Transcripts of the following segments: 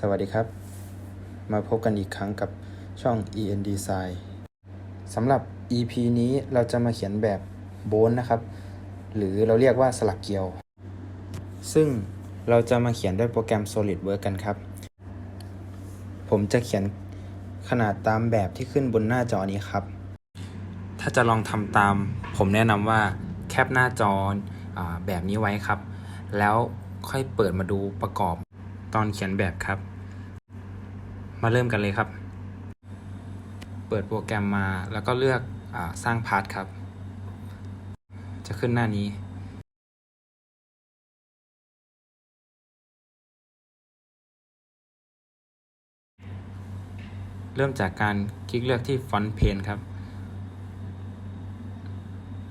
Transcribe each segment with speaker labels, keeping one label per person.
Speaker 1: สวัสดีครับ มาพบกันอีกครั้งกับช่อง EN Design สำหรับ EP นี้เราจะมาเขียนแบบโบนนะครับ หรือเราเรียกว่าสลักเกลียว ซึ่งเราจะมาเขียนด้วยโปรแกรม SolidWorks กันครับ ผมจะเขียนขนาดตามแบบที่ขึ้นบนหน้าจอนี้ครับ ถ้าจะลองทำตาม ผมแนะนำว่าแคปหน้าจออแบบนี้ไว้ครับ แล้วค่อยเปิดมาดูประกอบ ตอนเขียนแบบครับ มาเริ่มกันเลยครับ เปิดโปรแกรมมาแล้วก็เลือกอสร้างพาร์ทครับ จะขึ้นหน้านี้ เริ่มจากการคลิกเลือกที่ฟอนต์เพนครับ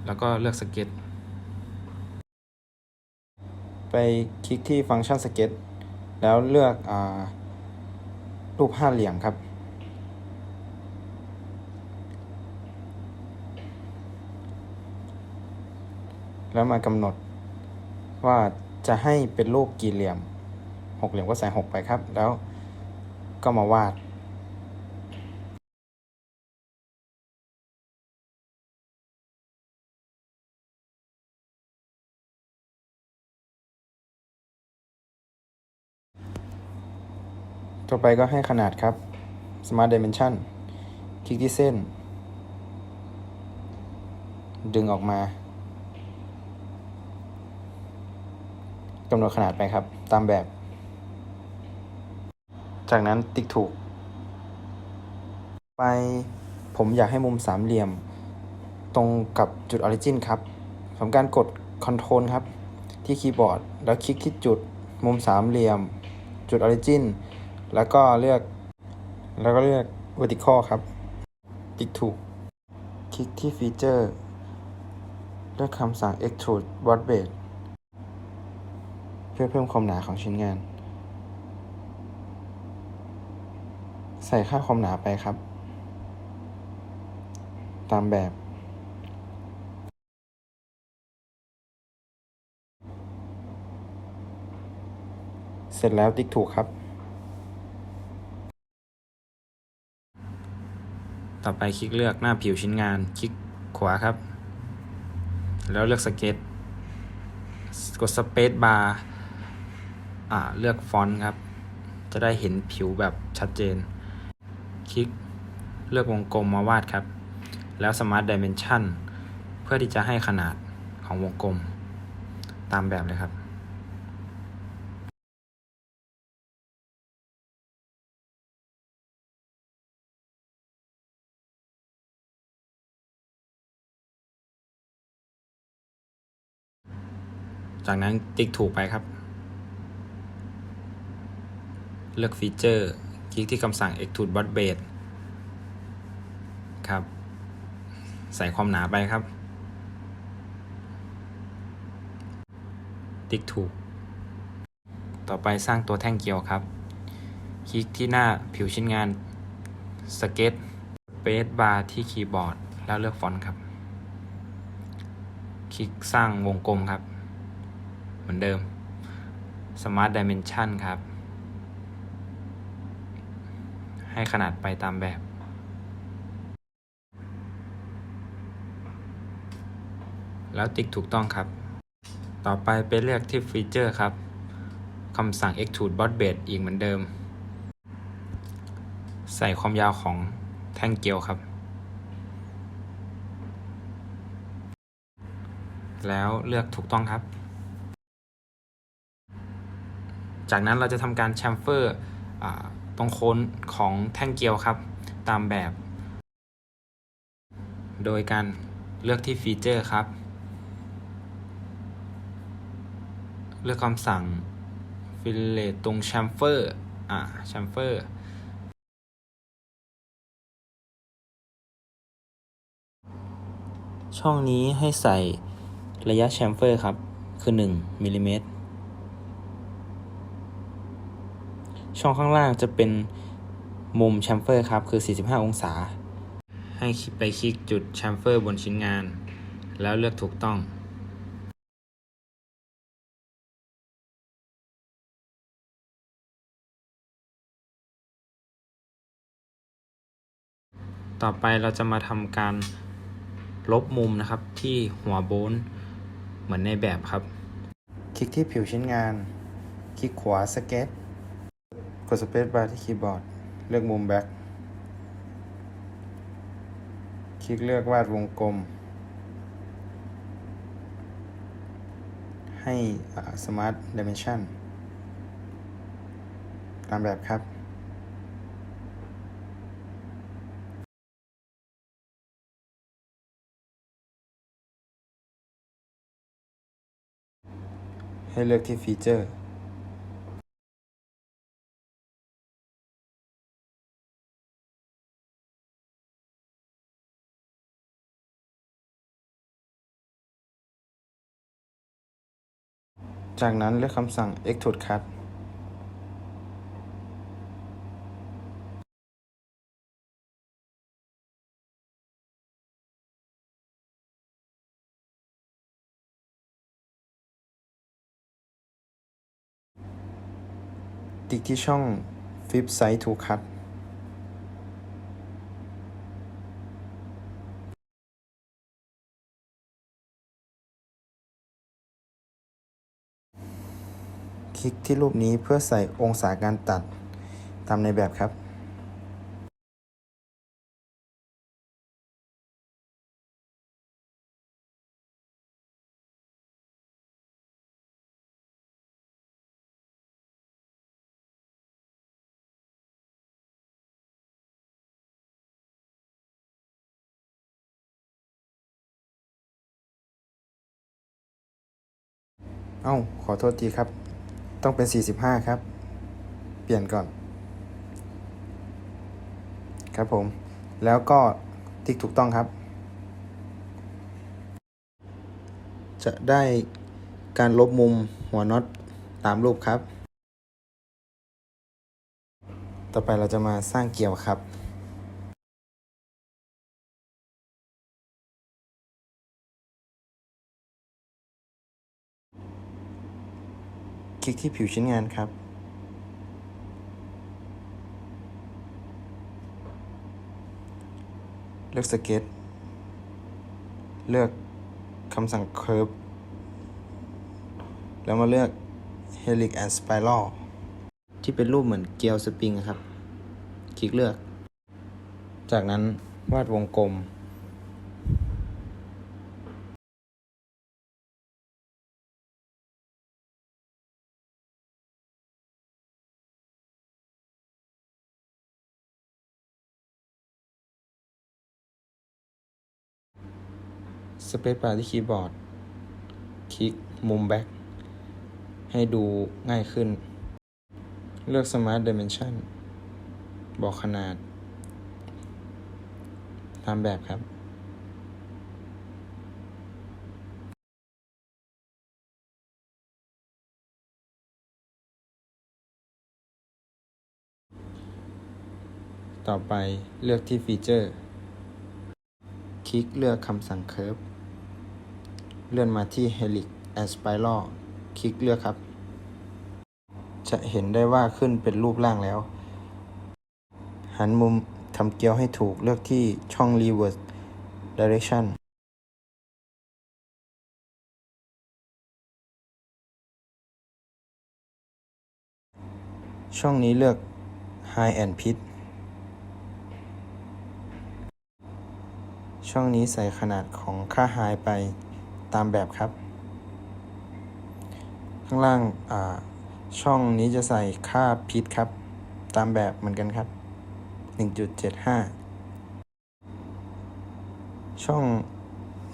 Speaker 1: แล้วก็เลือกสเก็ตไปคลิกที่ฟังก์ชันสเก็ต แล้วเลือกอรูปห้าเหลี่ยมครับ แล้วมากำหนดว่าจะให้เป็นรูปกี่เหลี่ยมหกเหลี่ยมก็ใส่หกไปครับ แล้วก็มาวาด ต่อไปก็ให้ขนาดครับ Smart Dimension คลิกที่เส้น ดึงออกมากำหนดขนาดไปครับ ตามแบบ จากนั้นติ๊กถูก ไปผมอยากให้มุมสามเหลี่ยม ตรงกับจุดออริจินครับทำการกด Ctrl ครับ ที่คีย์บอร์ด แล้วคลิกที่จุดมุมสามเหลี่ยม จุดออริจิน แล้วก็เลือก แล้วก็เลือก vertical ครับติ๊กถูก คลิกที่ฟีเจอร์ เลือกคำสั่ง extrude watt base เพื่อเพิ่มความหนาของชิ้นงาน ใส่ค่าความหนาไปครับ ตามแบบ เสร็จแล้วติ๊กถูกครับ ต่อไปคลิกเลือกหน้าผิวชิ้นงาน คลิกขวาครับ แล้วเลือกสเก็ตกดสเปซบาร์อ่าเลือกฟอนต์ครับ จะได้เห็นผิวแบบชัดเจน คลิกเลือกวงกลมมาวาดครับ แล้ว Smart Dimension เพื่อที่จะให้ขนาดของวงกลมตามแบบเลยครับ จากนั้นติ๊กถูกไปครับ เลือกฟีเจอร์คลิกที่คำสั่ง extrude bot base ครับ ใส่ความหนาไปครับ ติ๊กถูก ต่อไปสร้างตัวแท่งเกลียวครับ คลิกที่หน้าผิวชิ้นงานสเก็ตเ a สบาร์ที่คีย์บอร์ด แล้วเลือกฟอนต์ครับ คลิกสร้างวงกลมครับ เหมือนเดิม Smart Dimension ครับ ให้ขนาดไปตามแบบ แล้วติ๊กถูกต้องครับ ต่อไปไปเลือกที่ฟีเจอร์ครับคำสั่ง extrude bot base อีกเหมือนเดิม ใส่ความยาวของแท่งเกลียวครับ แล้วเลือกถูกต้องครับ จากนั้นเราจะทำการแชมเฟอร์ตรงโคนของแท่งเกลียวครับ ตามแบบ โดยการเลือกที่ฟีเจอร์ครับ เลือกคำสั่งฟิลเลตตรงแชมเฟอร์อ่าแชมเฟอร์ช่องนี้ให้ใส่ระยะแชมเฟอร์ครับ คือ 1มิลลิเมตร ช่องข้างล่างจะเป็นมุมแชมเฟอร์ครับ คือ 45 องศา ให้ไปคลิกจุดแชมเฟอร์บนชิ้นงาน แล้วเลือกถูกต้อง ต่อไปเราจะมาทำการลบมุมนะครับที่หัวโบนเหมือนในแบบครับ คลิกที่ผิวชิ้นงาน คลิกขวาสเก็ต กดสเปซบาร์ที่คีย์บอร์ด เลือกมุมแบ็คคลิกเลือกวาดวงกลม ให้ Smart Dimension ตามแบบครับให้เลือกที่ฟีเจอร์ จากนั้นเลือกคำสั่ง Extrude Cut ติ๊กที่ช่อง Flip Side to Cut คลิกที่รูปนี้เพื่อใส่องศาการตัดตามในแบบครับเอ้า ขอโทษทีครับ ต้องเป็น 45 ครับ เปลี่ยนก่อน ครับผม แล้วก็ติ๊กถูกต้องครับ จะได้การลบมุมหัวน็อตตามรูปครับ ต่อไปเราจะมาสร้างเกลียวครับ คลิกที่ผิวชิ้นงานครับ เลือกสเก็ต เลือกคำสั่ง curve แล้วมาเลือก helix and spiral ที่เป็นรูปเหมือนเกลียวสปริงอะครับ คลิกเลือก จากนั้นวาดวงกลม สเปซบาร์ที่คีย์บอร์ด คลิกมุมแบ็คให้ดูง่ายขึ้น เลือก Smart Dimension บอกขนาดตามแบบครับต่อไปเลือกที่ฟีเจอร์ คลิกเลือกคำสั่ง Curve เลื่อนมาที่ Helix and Spiral คลิกเลือกครับ จะเห็นได้ว่าขึ้นเป็นรูปร่างแล้ว หันมุมทำเกลียวให้ถูกเลือกที่ช่อง Reverse Direction ช่องนี้เลือก High and Pitch ช่องนี้ใส่ขนาดของค่า High ไป ตามแบบครับ ข้างล่างช่องนี้จะใส่ค่าพิษครับ ตามแบบเหมือนกันครับ 1.75 ช่อง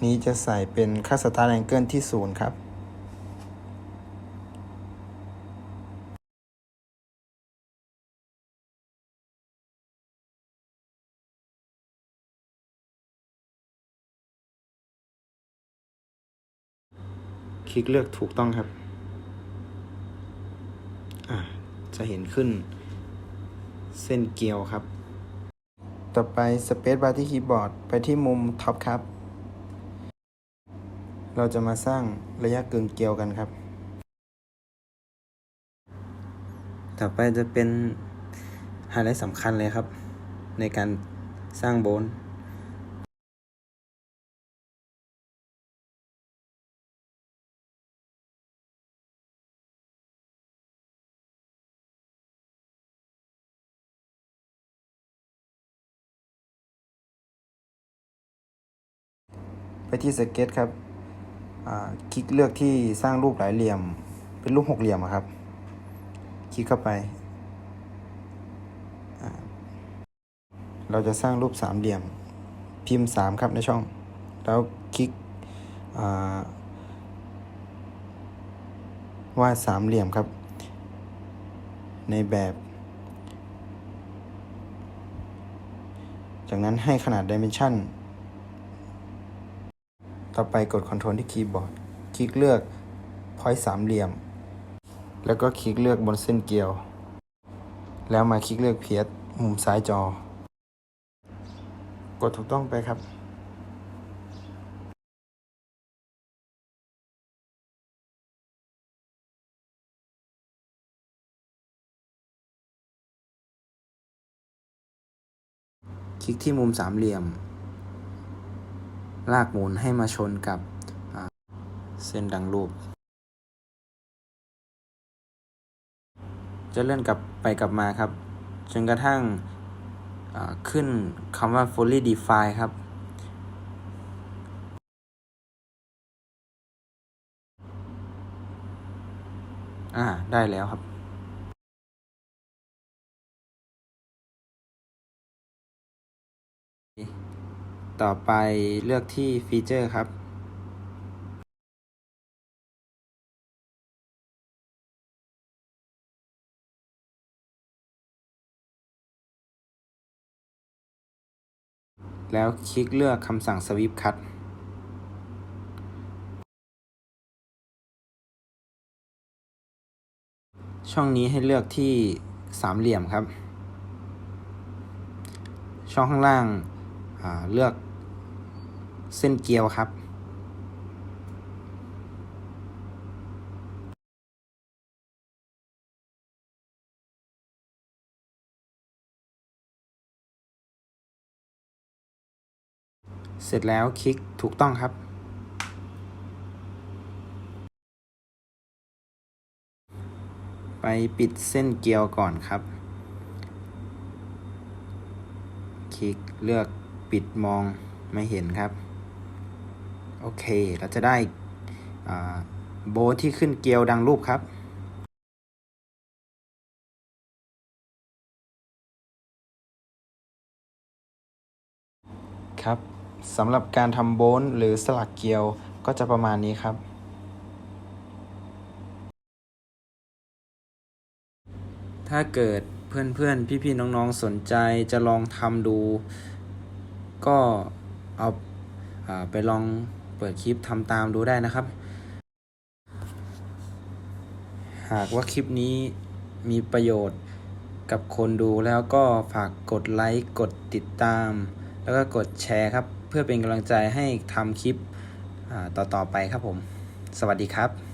Speaker 1: นี้จะใส่เป็นค่าสตาร์แองเกิลที่ศูนย์ครับ คลิกเลือกถูกต้องครับอ่าจะเห็นขึ้นเส้นเกลียวครับ ต่อไปสเปซบาร์ที่คีย์บอร์ดไปที่มุมท็อปครับ เราจะมาสร้างระยะกึ่งเกลียวกันครับ ต่อไปจะเป็นไฮไลท์สำคัญเลยครับ ในการสร้างโบน ไปที่สเก็ตครับคลิกเลือกที่สร้างรูปหลายเหลี่ยม เป็นรูปหกเหลี่ยมครับ คลิกเข้าไป เราจะสร้างรูปสามเหลี่ยม พิมพ์สามครับในช่อง แล้วคลิกวาดสามเหลี่ยมครับ ในแบบ จากนั้นให้ขนาด Dimension ต่อไปกด Ctrl ที่คีย์บอร์ด คลิกเลือก Point สามเหลี่ยม แล้วก็คลิกเลือกบนเส้นเกลียว แล้วมาคลิกเลือกเพียมุมซ้ายจอ กดถูกต้องไปครับคลิกที่มุมสามเหลี่ยม ลากหมุนให้มาชนกับเส้นดังรูป จะเลื่อนกลับไปกลับมาครับ จนกระทั่งขึ้นคำว่า fully define ครับ อ่า ได้แล้วครับ ต่อไปเลือกที่ฟีเจอร์ครับ แล้วคลิกเลือกคำสั่ง Swipe Cut ช่องนี้ให้เลือกที่สามเหลี่ยมครับ ช่องข้างล่างเลือก เส้นเกลียวครับเสร็จแล้วคลิกถูกต้องครับ ไปปิดเส้นเกลียวก่อนครับ คลิกเลือกปิดมองไม่เห็นครับ โอเค เราจะได้โบทที่ขึ้นเกลียวดังรูปครับครับสำหรับการทำโบนหรือสลักเกลียวก็จะประมาณนี้ครับ ถ้าเกิดเพื่อนๆ พี่ๆ น้องๆ สนใจจะลองทำดู ก็เอาอาไปลอง เปิดคลิปทำตามดูได้นะครับ หากว่าคลิปนี้มีประโยชน์กับคนดูแล้วก็ฝากกดไลค์กดติดตาม แล้วก็กดแชร์ครับ เพื่อเป็นกำลังใจให้ทำคลิปต่อๆไปครับผม สวัสดีครับ